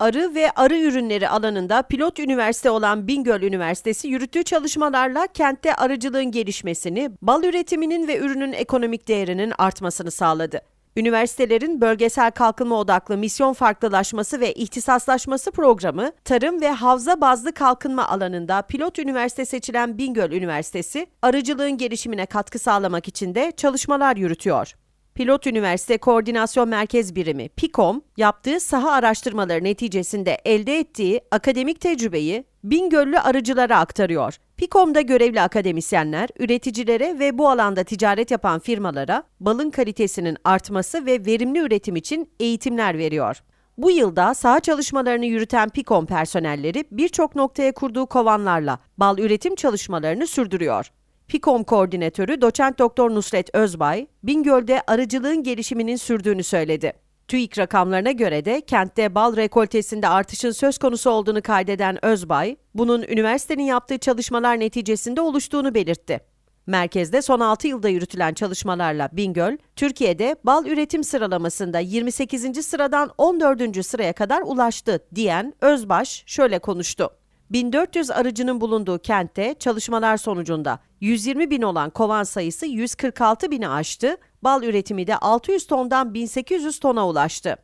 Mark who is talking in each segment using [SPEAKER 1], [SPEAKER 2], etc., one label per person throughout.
[SPEAKER 1] Arı ve arı ürünleri alanında pilot üniversite olan Bingöl Üniversitesi yürüttüğü çalışmalarla kentte arıcılığın gelişmesini, bal üretiminin ve ürünün ekonomik değerinin artmasını sağladı. Üniversitelerin bölgesel kalkınma odaklı misyon farklılaşması ve ihtisaslaşması programı, tarım ve havza bazlı kalkınma alanında pilot üniversite seçilen Bingöl Üniversitesi, arıcılığın gelişimine katkı sağlamak için de çalışmalar yürütüyor. Pilot Üniversite Koordinasyon Merkez Birimi PİKOM, yaptığı saha araştırmaları neticesinde elde ettiği akademik tecrübeyi Bingöllü arıcılara aktarıyor. PİKOM'da görevli akademisyenler, üreticilere ve bu alanda ticaret yapan firmalara balın kalitesinin artması ve verimli üretim için eğitimler veriyor. Bu yılda saha çalışmalarını yürüten PİKOM personelleri birçok noktaya kurduğu kovanlarla bal üretim çalışmalarını sürdürüyor. PİKOM koordinatörü doçent doktor Nusret Özbay, Bingöl'de arıcılığın gelişiminin sürdüğünü söyledi. TÜİK rakamlarına göre de kentte bal rekoltesinde artışın söz konusu olduğunu kaydeden Özbay, bunun üniversitenin yaptığı çalışmalar neticesinde oluştuğunu belirtti. Merkezde son 6 yılda yürütülen çalışmalarla Bingöl, Türkiye'de bal üretim sıralamasında 28. sıradan 14. sıraya kadar ulaştı diyen Özbaş şöyle konuştu. 1400 arıcının bulunduğu kentte çalışmalar sonucunda 120 bin olan kovan sayısı 146 bini aştı, bal üretimi de 600 tondan 1800 tona ulaştı.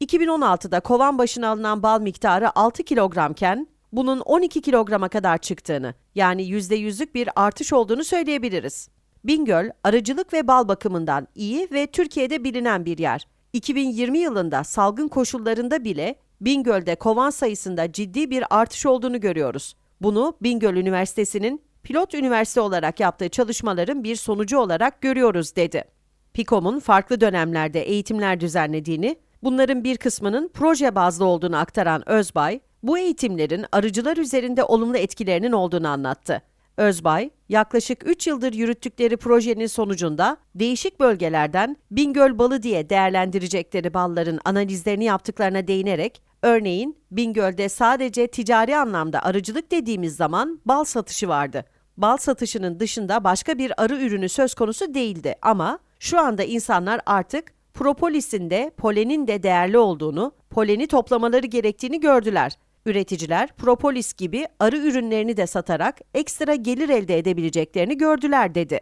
[SPEAKER 1] 2016'da kovan başına alınan bal miktarı 6 kilogramken bunun 12 kilograma kadar çıktığını yani %100'lük bir artış olduğunu söyleyebiliriz. Bingöl, arıcılık ve bal bakımından iyi ve Türkiye'de bilinen bir yer. 2020 yılında salgın koşullarında bile Bingöl'de kovan sayısında ciddi bir artış olduğunu görüyoruz. Bunu Bingöl Üniversitesi'nin pilot üniversite olarak yaptığı çalışmaların bir sonucu olarak görüyoruz dedi. PİKOM'un farklı dönemlerde eğitimler düzenlediğini, bunların bir kısmının proje bazlı olduğunu aktaran Özbay, bu eğitimlerin arıcılar üzerinde olumlu etkilerinin olduğunu anlattı. Özbay, yaklaşık 3 yıldır yürüttükleri projenin sonucunda değişik bölgelerden Bingöl balı diye değerlendirecekleri balların analizlerini yaptıklarına değinerek, örneğin Bingöl'de sadece ticari anlamda arıcılık dediğimiz zaman bal satışı vardı. Bal satışının dışında başka bir arı ürünü söz konusu değildi ama şu anda insanlar artık propolisin de polenin de değerli olduğunu, poleni toplamaları gerektiğini gördüler. Üreticiler propolis gibi arı ürünlerini de satarak ekstra gelir elde edebileceklerini gördüler dedi.